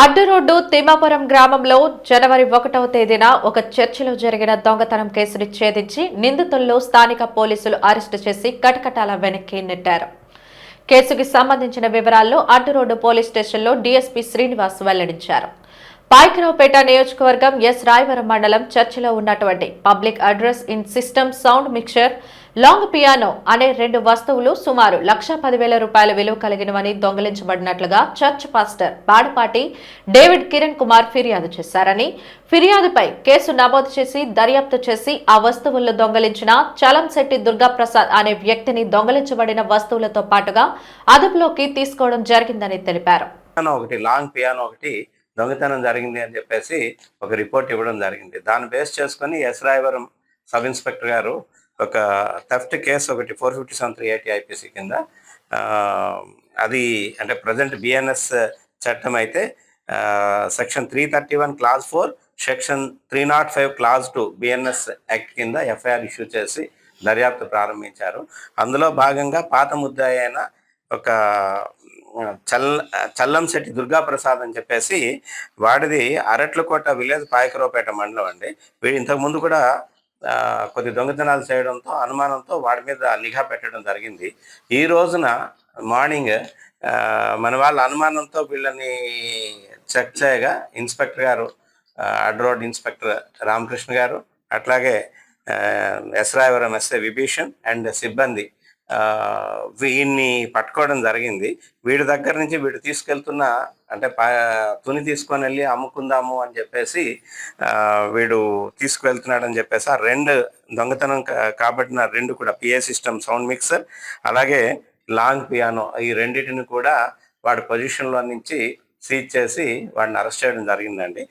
అడ్డురోడ్డు తిమ్మాపురం గ్రామంలో జనవరి ఒకటవ తేదీన ఒక చర్చిలో జరిగిన దొంగతనం కేసును ఛేదించి నిందితుల్లో స్థానిక పోలీసులు అరెస్టు చేసి కటకటాల వెనక్కి నెట్టారు. కేసుకి సంబంధించిన వివరాల్లో అడ్డురోడ్డు పోలీస్ స్టేషన్లో డీఎస్పీ శ్రీనివాస్ వెల్లడించారు. పాయకరావుపేట నియోజకవర్గం ఎస్ రాయవరం మండలం చర్చిలో ఉన్నటువంటి public address in system sound mixture long piano అనే రెండు వస్తువులు సుమారు లక్ష పదివేల రూపాయల విలువ కలిగినవని దొంగిలించబడినట్లుగా church pastor Badapati David Kiran Kumar ఫిర్యాదు చేశారని ఫిర్యాదుపై కేసు నమోదు చేసి దర్యాప్తు చేసి ఆ వస్తువులను దొంగలించిన చలంశెట్టి దుర్గాప్రసాద్ అనే వ్యక్తిని దొంగలించబడిన వస్తువులతో పాటుగా అదుపులోకి తీసుకోవడం జరిగిందని తెలిపారు. ఒకటి లాంగ్ పియానో ఒకటి దొంగతనం జరిగింది అని చెప్పేసి ఒక రిపోర్ట్ ఇవ్వడం జరిగింది. దాన్ని బేస్ చేసుకొని ఎస్ రాయవరం సబ్ ఇన్స్పెక్టర్ గారు ఒక థెఫ్ట్ కేసు ఒకటి four fifty seven three eighty IPC కింద అది అంటే ప్రజెంట్ బిఎన్ఎస్ చట్టం అయితే section three thirty one clause four section three naught five clause two BNS act కింద ఎఫ్ఐఆర్ ఇష్యూ చేసి దర్యాప్తు ప్రారంభించారు. అందులో భాగంగా పాత ముద్దాయి అయిన ఒక చల్ చల్లంశెట్టి దుర్గాప్రసాద్ అని చెప్పేసి వాడిది అరట్లకోట విలేజ్ పాయకరావుపేట మండలం అండి. వీడు ఇంతకు ముందు కూడా కొన్ని కొద్ది దొంగతనాలు చేయడంతో అనుమానంతో వాడి మీద నిఘా పెట్టడం జరిగింది. ఈ రోజున మార్నింగ్ మన వాళ్ళ అనుమానంతో వీళ్ళని చెక్ చేయగా ఇన్స్పెక్టర్ గారు అడ్రోడ్ అడ్ రోడ్ ఇన్స్పెక్టర్ రామకృష్ణ గారు అట్లాగే S Rayavaram SA Vibhishan and సిబ్బంది వీడిని పట్టుకోవడం జరిగింది. వీడి దగ్గర నుంచి వీడు తీసుకెళ్తున్న అంటే తుని తీసుకొని వెళ్ళి అమ్ముకుందాము అని చెప్పేసి వీడు తీసుకువెళ్తున్నాడు అని చెప్పేసి ఆ రెండు దొంగతనం కాబట్టిన రెండు కూడా పిఏ సిస్టమ్ సౌండ్ మిక్సర్ అలాగే లాంగ్ పియానో ఈ రెండింటిని కూడా వాడి పొజిషన్లో నుంచి సీజ్ చేసి వాడిని అరెస్ట్ చేయడం జరిగిందండి.